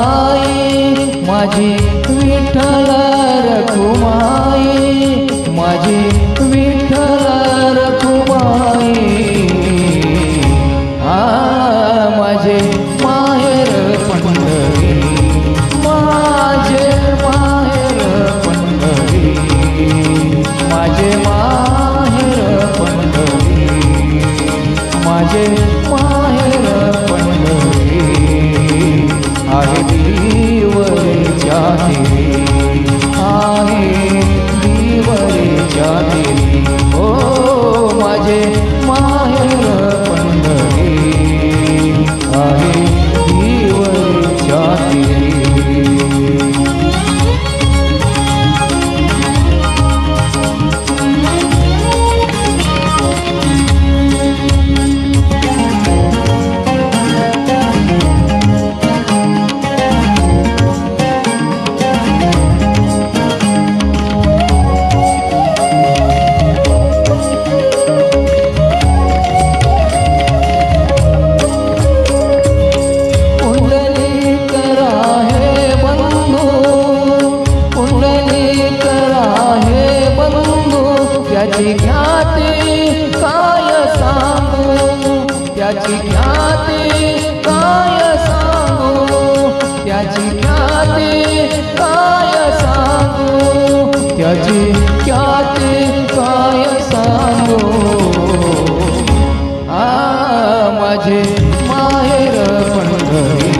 रखुमाई माझी विठ्ठल रखुमाई माझी त्याची ख्याती काय सांगू? त्याची ख्याती काय सांगू? त्याची ख्याती काय सांगू? त्याची ख्याती काय सांगू? आ माझे माहेर पंढरी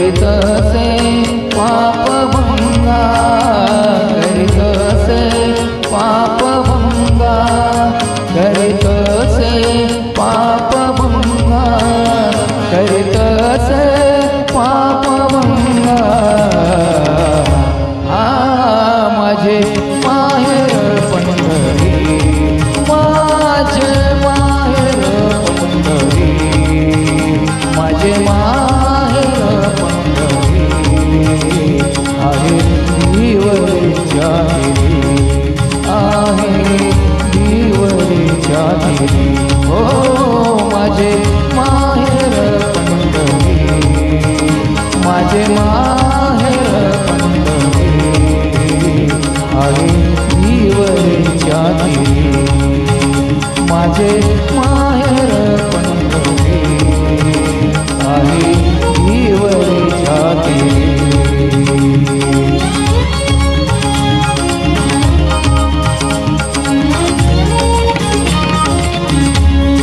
अमृत से माहेरी हो माझे माहेर पंढरी माझे माहेर पंढरी आहे जीवच्या तिरी माझे